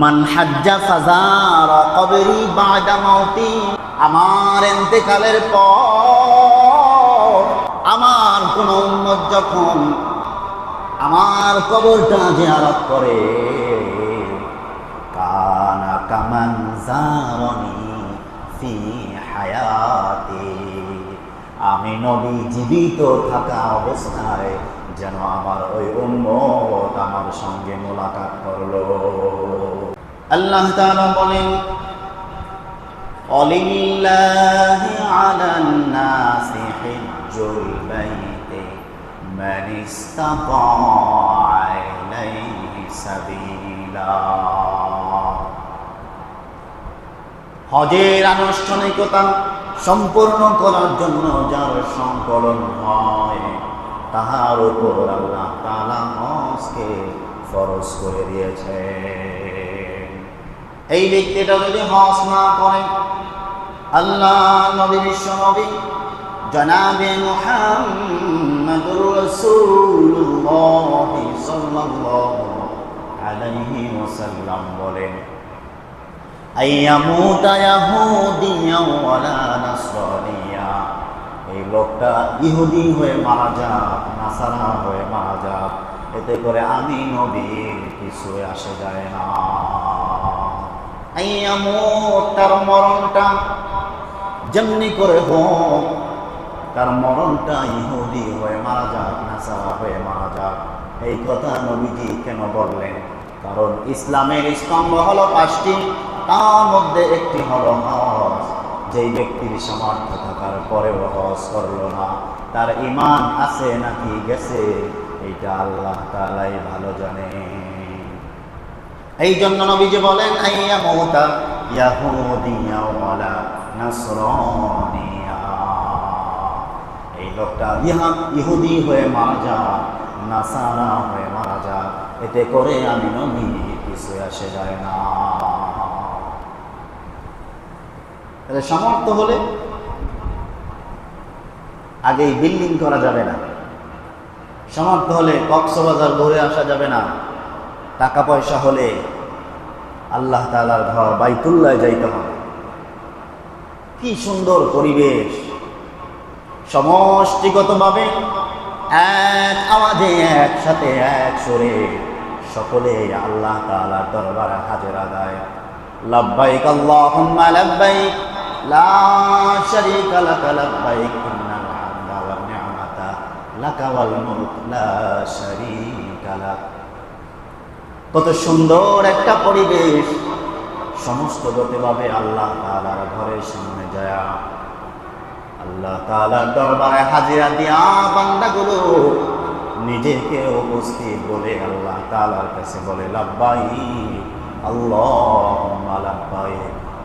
মান হাজ্জা ফাজার কবরি বাদা মাউতি, আমার এতেকালের পর আমার কোন উম্মত যখন আমার কবরটা জিয়ারত করে, কানা কামান জারনি ফি হায়াতি, আমি নবী জীবিত থাকা অবস্থায় যেন আমার ওই উম্মত আমার সঙ্গে মোলাকাত করল। আল্লাহ তাআলা বলেন, অলিল্লাহি আলান নাসি হিজ্জুল বাইতে, মান ইসতাতা ইলাইহি সাবিলা। হজের আনুষ্ঠানিকতা সম্পূর্ণ করার জন্য যার সংকলন হয়, তাহার উপর আল্লাহ তাআলা হজকে ফরজ করে দিয়েছে। এই ব্যক্তিটা যদি হজ না করে, আল্লাহ নবী বিশ্ব নবী জনাবে মুহাম্মাদুর রাসূলুল্লাহ সাল্লাল্লাহু আলাইহি ওয়াসাল্লাম বলেন আইয়ামুতা ইয়াহুদিয়া ওয়ালা এই লোকটা ইহুদি হয়ে মারা যাক, নাসারা হয়ে মারা যাক, এতে করে আমি নবীর কিছু আসে যায় না। তার মরণটা যেমনি করে হোক, তার মরণটা ইহুদি হয়ে মারা যাক, নাসারা হয়ে মারা যাক। এই কথা নবীজি কেন বললেন? কারণ ইসলামের স্তম্ভ হলো পাঁচটি, তার মধ্যে একটি হলো হজ। যেই ব্যক্তির সামর্থ্য থাকার পরেও হজ করল না, তার ইমান আছে নাকি গেছে, এইটা আল্লাহ তালাই ভালো জানে এই জন্য নবীজি বলেন, আইয়া মৌতা ইয়াহুদিয়া ওয়ালা নাসরানিয়া। এই লোকটা ইহা ইহুদি হয়ে মারা যা নাসারা হয়ে মারা যা এতে করে আমি নবী কিছু আসে যায় না। তাহলে হলে আগেই বিল্ডিং করা যাবে না। সমর্থ হলে কক্সবাজার ঘুরে আসা যাবে না। টাকা পয়সা হলে আল্লাহ তালার ঘর বাইতুল্লায় যাইতে হবে। কি সুন্দর পরিবেশ। সমষ্টিগতভাবে এক আওয়াজে একসাথে এক সরে সকলে আল্লাহ তালার দরবারে হাজির আদায় লাব্বাইক আল্লাহুম্মা লাব্বাইক, লা শারীকা লাকা লা শারীকা লাক। কত সুন্দর একটা পরিবেশ। সমস্ত গতিভাবে আল্লাহ তালার ঘরের সামনে যায়। আল্লাহ তালার দরবারে হাজিরা দিয়া বান্দাগুলো নিজেকে উপস্থিত বলে আল্লাহ তালার কাছে বলে লাব্বাই আল্লাহ লাব্বাই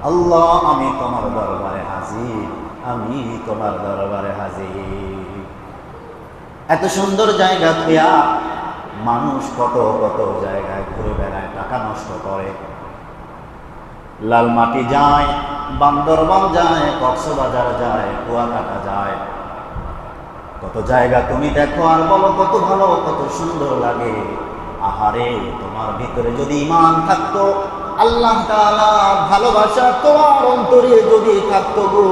আল্লাহ, আমি তোমার দরবারে হাজির, আমি তোমার দরবারে হাজির। এত সুন্দর জায়গা থিয়া মানুষ কত কত জায়গায় ঘুরে বেড়ায়, টাকা নষ্ট করে। লালমাটি যায়, বান্দরবান যায়, কক্সবাজার যায়, কুয়াকাটা যায়। কত জায়গা তুমি দেখো আর বলো কত ভালো, কত সুন্দর লাগে। আহারে, তোমার ভিতরে যদি ইমান থাকতো, আল্লাহ ভালোবাসা তোমার অন্তরে যদি থাকতো গো,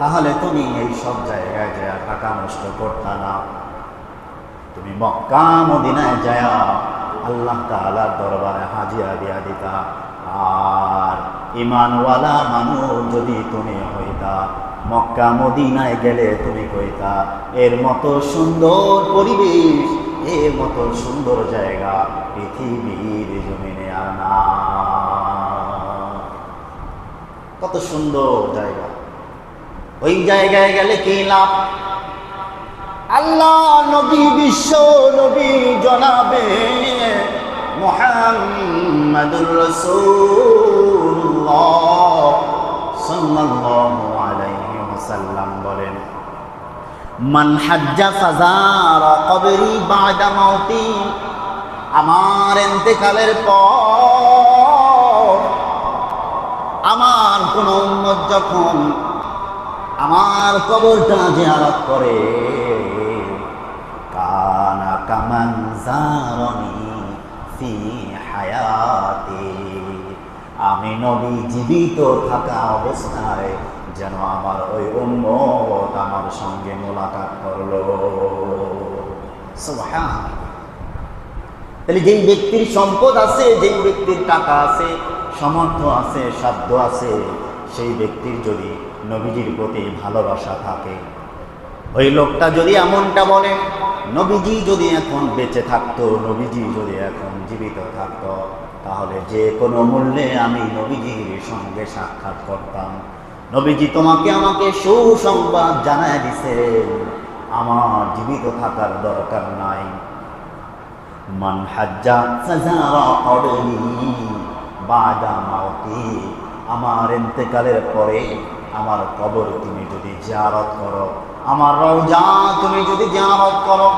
তাহলে তুমি এই সব জায়গায় যায় টাকা নষ্ট করতা না। তুমি মক্কা মদিনায় যায় আল্লাহ তাআলার দরবারে হাজিরা দিয়া দিতা। আর ইমানওয়ালা মানুষ যদি তুমি হইতা, মক্কা মদিনায় গেলে তুমি কইতা, এর মতো সুন্দর পরিবেশ এর মতো সুন্দর জায়গা পৃথিবীর জমিনে আর না। কত সুন্দর জায়গা। ওই জায়গায় গেলে কি লাভ? আল্লাহ নবী বিশ্ব নবী জনাবে মোহাম্মদুর রাসূলুল্লাহ সাল্লাল্লাহু আলাইহি ওয়াসাল্লাম বলেন, মান হাজ্জা ফাজারা কবরি বাদা মাউতি, আমার ইন্তেকালের পর আমার কোন উম্মত যখন আমার কবরটা জিয়ারত করে আমি নবী জীবিত থাকা অবস্থায় যেন আমার ওই উম্মত আমার সঙ্গে মোলাকাত করল। তাহলে যেই ব্যক্তির সম্পদ আছে, যেই ব্যক্তির টাকা আছে সমর্থ আছে, সাধ্য আছে, সেই ব্যক্তির যদি নবীজির প্রতি ভালোবাসা থাকে ওই লোকটা যদি এমনটা বলে নবীজি যদি এখন বেঁচে থাকতো, নবীজি যদি এখন জীবিত থাকতো, তাহলে যে কোনো মূল্যে আমি নবীজির সঙ্গে সাক্ষাৎ করতাম। নবীজি তোমাকে আমাকে সুসংবাদ জানায় দিছে, আমার জীবিত থাকার দরকার নাই। মান হাজ্জা বাদা মাউতি, আমার ইন্তেকালের পরে আমার কবর তুমি যদি জিয়ারত করো, আমার রওজা তুমি যদি জিয়ারত করো।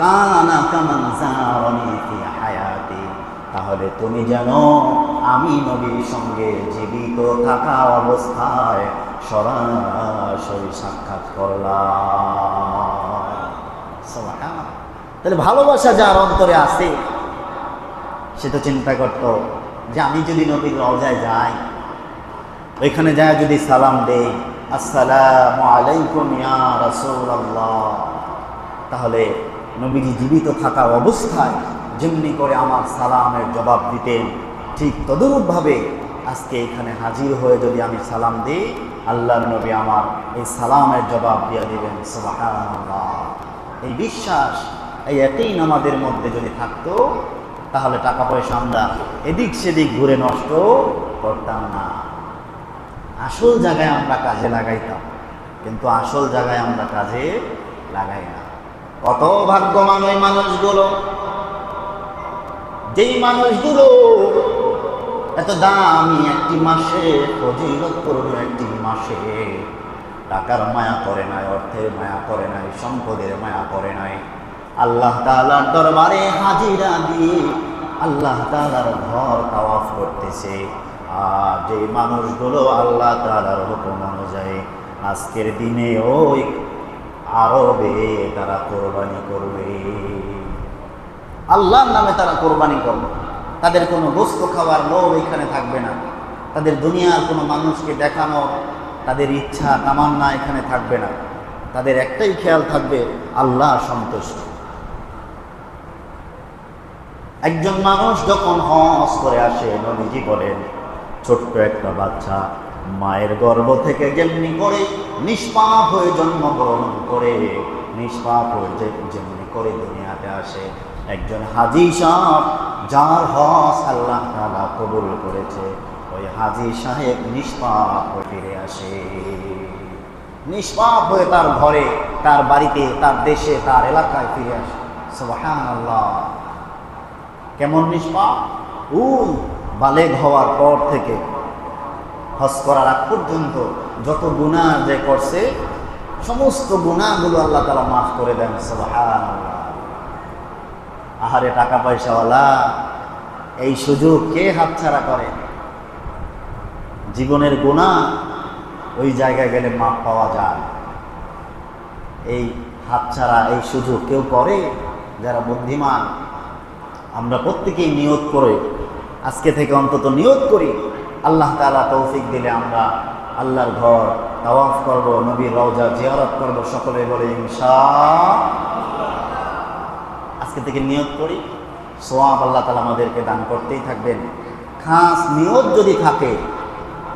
কানা কামান জারানি ফি হায়াতি, তাহলে তুমি জানো আমি নবীর সঙ্গে জীবিত থাকা অবস্থায় সরাসরি সাক্ষাৎ করলাম। তাহলে ভালোবাসা যার অন্তরে আছে, সে তো চিন্তা করত যে আমি যদি নবীর রওজায় যাই ওইখানে যায় যদি সালাম দেই, আসসালামু আলাইকুম ইয়া রাসূলুল্লাহ। তাহলে নবীজি জীবিত থাকা অবস্থায় যেমনি করে আমার সালামের জবাব দিতেন, ঠিক তদরূপভাবে আজকে এখানে হাজির হয়ে যদি আমি সালাম দিই আল্লাহ নবী আমার এই সালামের জবাব দিয়ে দিবেন এই বিশ্বাস, এই একই আমাদের মধ্যে যদি থাকতো, তাহলে টাকা পয়সা আমরা এদিক সেদিক ঘুরে নষ্ট করতাম না। আসল জায়গায় আমরা কাজে লাগাইতাম, কিন্তু আসল জায়গায় আমরা কাজে লাগাই না। কত ভাগ্যমান ওই মানুষগুলো। যেই মানুষগুলো এত দামি একটি মাসে ফজিলত করল একটি মাসে, টাকার মায়া করে নাই, অর্থের মায়া করে নাই, সম্পদের মায়া করে নাই। আল্লাহ তালার দরবারে হাজিরা দিয়ে আল্লাহ তালার ঘর তাওয়াফ করতেছে। আর যে মানুষগুলো আল্লাহ তালার হুকুম অনুযায়ী আজকের দিনে ওই আরবে তারা কোরবানি করবে। আল্লাহর নামে তারা কোরবানি করবে। তাদের কোনো গোস্ত খাওয়ার লোভ এখানে থাকবে না। তাদের দুনিয়ার কোনো মানুষকে দেখানো, তাদের ইচ্ছা, তামান্না এখানে থাকবে না। তাদের একটাই খেয়াল থাকবে, আল্লাহ সন্তুষ্ট। একজন মানুষ যখন হজ করে আসে, নবীজি বলেন ছোট্ট একটা বাচ্চা মায়ের গর্ভ থেকে যেমনি করে, নিষ্পাপ হয়ে জন্মগ্রহণ করে, নিষ্পাপ হয়ে যেমনি করে দুনিয়াতে আসে। একজন হাজি সাহেব, যার হজ আল্লাহ তাআলা কবুল করেছে, ওই হাজি সাহেব নিষ্পাপ হয়ে ফিরে আসে। নিষ্পাপ হয়ে তার ঘরে, তার বাড়িতে, তার দেশে, তার এলাকায় ফিরে আসে। সুবহানাল্লাহ। কেমন নিষ্পাপ? উল বালেগ হওয়ার পর থেকে হজ করার আগ পর্যন্ত যত গুণা যে করছে, সমস্ত গুণাগুলো আল্লাহ তালা মাফ করে দেন আহারে টাকা পয়সাওয়ালা, এই সুযোগ কে হাতছাড়া করে? জীবনের গুণা ওই জায়গায় গেলে মাপ পাওয়া যায়। এই হাতছাড়া, এই সুযোগ কেউ করে? যারা বুদ্ধিমান, আমরা প্রত্যেকেই নিয়োগ করে আজকে থেকে অন্তত নিয়ত করি। আল্লাহ তাআলা তৌফিক দিলে আমরা আল্লাহর ঘর তাওয়াফ করব, নবীর রওজা জিয়ারত করব, সকলে বলে ইনশা আজকে থেকে নিয়ত করি। সোয়াব আল্লাহ তালা আমাদেরকে দান করতেই থাকবেন। খাস নিয়ত যদি থাকে,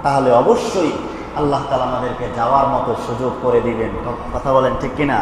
তাহলে অবশ্যই আল্লাহ তালা আমাদেরকে যাওয়ার মতো সুযোগ করে দিবেন। কথা বলেন ঠিক কিনা?